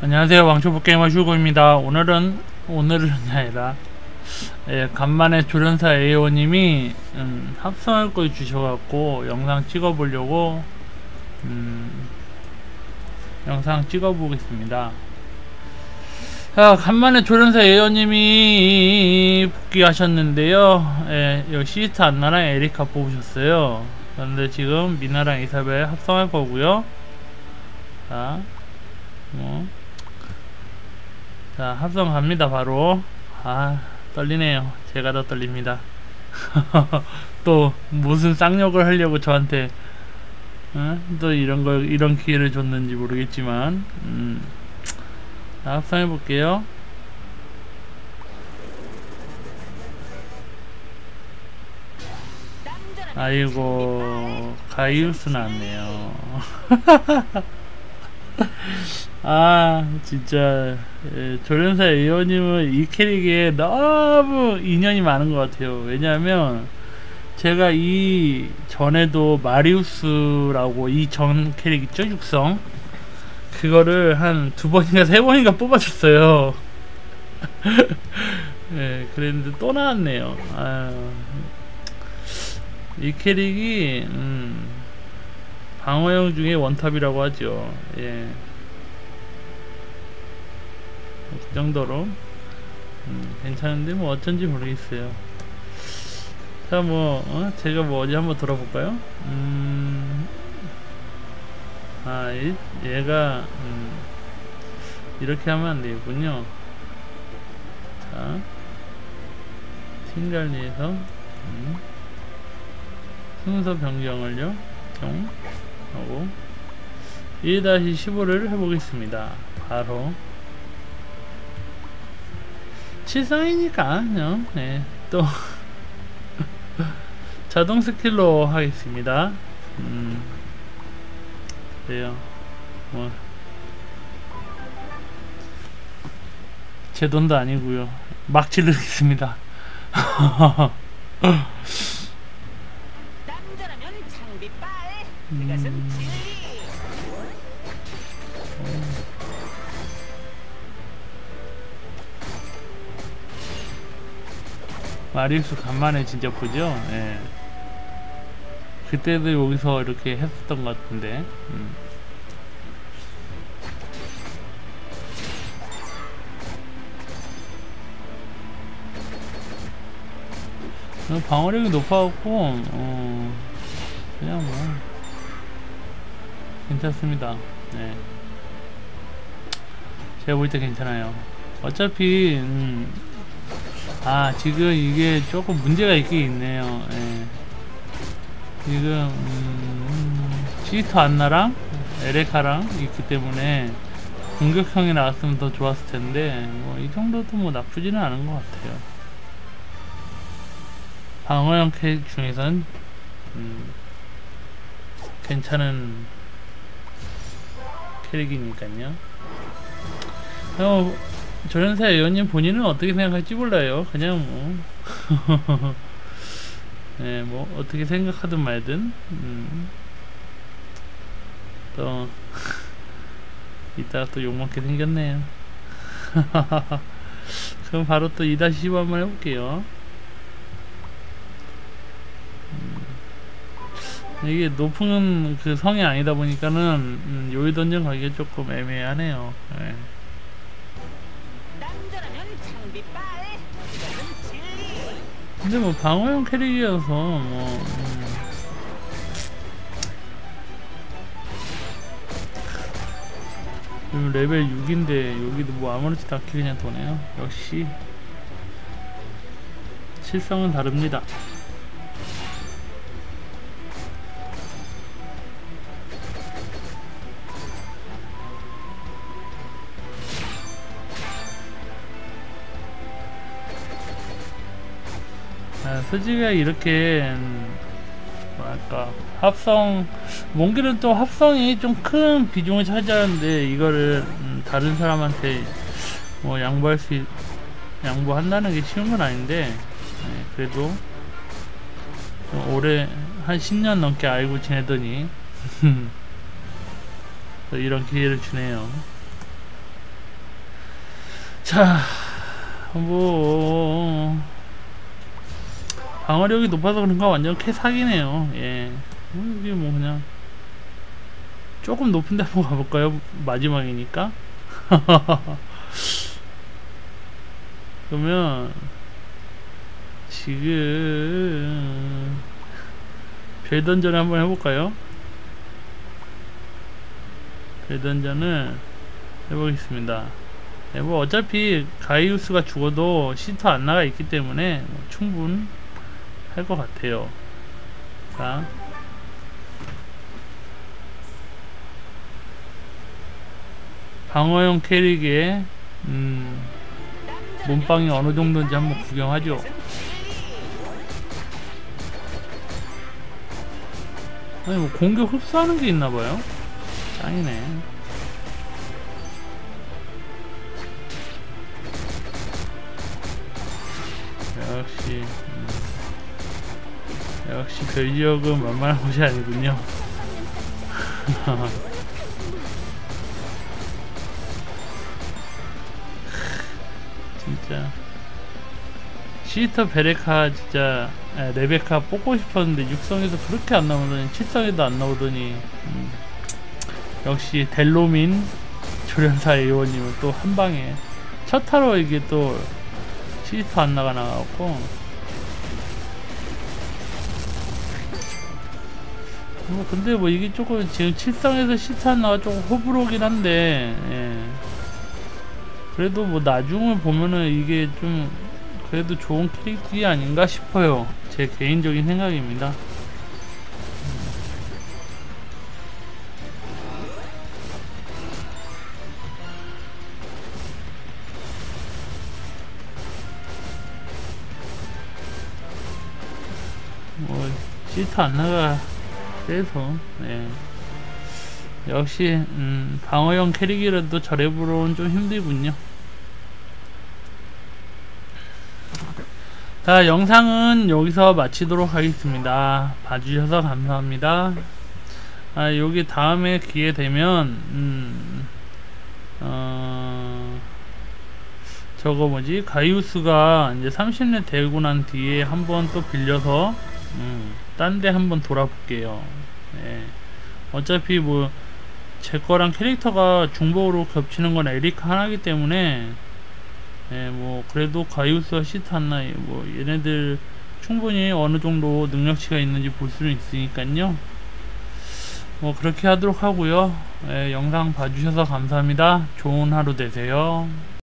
안녕하세요. 왕초보 게이머 슈고입니다. 오늘은 오늘은 아니라 예, 간만에 조련사 에이오님이 음, 합성할 걸 주셔갖고 영상 찍어보려고 음, 영상 찍어보겠습니다. 아, 간만에 조련사 에이오님이 복귀하셨는데요. 예, 여기 시스트 안나랑 에리카 뽑으셨어요. 그런데 지금 미나랑 이사벨 합성할 거고요. 자 뭐. 자 합성 갑니다 바로. 아 떨리네요. 제가 더 떨립니다. 또 무슨 쌍욕을 하려고 저한테 어? 또 이런 걸 이런 기회를 줬는지 모르겠지만 음. 자, 합성해 볼게요. 아이고 가이우스 나왔네요 아 진짜. 예, 조련사 에어님은 이 캐릭에 너무 인연이 많은 것 같아요. 왜냐하면 제가 이 전에도 마리우스라고 이 전 캐릭 있죠? 육성? 그거를 한 두 번인가 세 번인가 뽑아줬어요. 예, 그랬는데 또 나왔네요. 아유, 이 캐릭이 음, 방어형 중에 원탑이라고 하죠. 예. 그 정도로. 음, 괜찮은데 뭐 어쩐지 모르겠어요. 자 뭐 어? 제가 뭐 어디 한번 돌아볼까요? 음, 아 이, 얘가 음, 이렇게 하면 안 되겠군요. 자 팀 관리에서 음, 순서 변경을요. 경 하고 1-15를 해보겠습니다. 바로 칠성이니까 네, 또 자동 스킬로 하겠습니다. 음, 그래요. 뭐. 제 돈도 아니고요. 막 지르겠습니다 그것은 진리. 마리우스 간만에 진짜 보죠? 예. 그때도 여기서 이렇게 했었던 것 같은데. 음. 어, 방어력이 높아갖고 어, 그냥 뭐 괜찮습니다 네. 제가 볼 때 괜찮아요 어차피 음, 아 지금 이게 조금 문제가 있긴 있네요 예. 지금 음, 시스터 안나랑 에레카랑 있기 때문에 공격형이 나왔으면 더 좋았을 텐데 뭐 이 정도도 뭐 나쁘지는 않은 것 같아요 방어형 캐릭 중에선 음, 괜찮은 캐릭이니까요 어, 조련사 의원님 본인은 어떻게 생각할지 몰라요. 그냥 뭐, 네, 뭐 어떻게 생각하든 말든 음. 또 이따가 또 욕먹게 생겼네요. 그럼 바로 또 2-15 한번 해볼게요. 이게 높은 그 성이 아니다 보니까는 음, 요일 던전 가기가 조금 애매하네요. 네. 근데 뭐 방어형 캐릭이어서 뭐 음. 지금 레벨 6인데 여기도 뭐 아무렇지도 않게 그냥 도네요 역시 실성은 다릅니다 아, 서지가 이렇게 음, 뭐랄까 합성 몽길은 또 합성이 좀 큰 비중을 차지하는데 이거를 음, 다른 사람한테 뭐 양보할 수 있- 양보한다는 게 쉬운 건 아닌데 네, 그래도 좀 오래 한 10년 넘게 알고 지내더니 또 이런 기회를 주네요. 자, 뭐 방어력이 높아서 그런가 완전 캐 사기네요. 예, 음, 이게 뭐 그냥 조금 높은 데 한번 가볼까요? 마지막이니까. 그러면 지금 별 던전을 한번 해볼까요? 별 던전을 해보겠습니다. 네, 뭐 어차피 가이우스가 죽어도 시터 안 나가 있기 때문에 뭐 충분 할 것 같아요. 자. 방어용 캐릭의 음, 몸빵이 어느 정도인지 한번 구경하죠. 아니 뭐 공격 흡수하는 게 있나 봐요. 짱이네. 역시 음, 역시 별지역은 만만한 곳이 아니군요. 진짜. 시터 베레카 진짜 에, 레베카 뽑고 싶었는데 육성에서 그렇게 안 나오더니 칠성에도 안 나오더니 음, 역시 델로민 조련사 의원님은 또 한방에 첫 타로 이게 또 시터 안 나가 나가고 뭐 근데 뭐 이게 조금 지금 칠성에서 안 나가 조금 호불호긴 한데 예. 그래도 뭐 나중을 보면은 이게 좀 그래도 좋은 캐릭터이 아닌가 싶어요. 제 개인적인 생각입니다. 뭐 시트 안 나가 세서 네. 역시 음, 방어형 캐릭이라도 저랩으로는 좀 힘들군요. 자 영상은 여기서 마치도록 하겠습니다. 봐주셔서 감사합니다. 아 여기 다음에 기회 되면 음, 어, 저거 뭐지 가이우스가 이제 30렙 되고 난 뒤에 한번 또 빌려서 음, 딴 데 한번 돌아볼게요. 네. 어차피 뭐 제 거랑 캐릭터가 중복으로 겹치는 건 에리카 하나기 때문에 예, 뭐 그래도 가이우스와 시타나 뭐 얘네들 충분히 어느 정도 능력치가 있는지 볼 수는 있으니까요. 뭐 그렇게 하도록 하고요. 예, 영상 봐주셔서 감사합니다. 좋은 하루 되세요.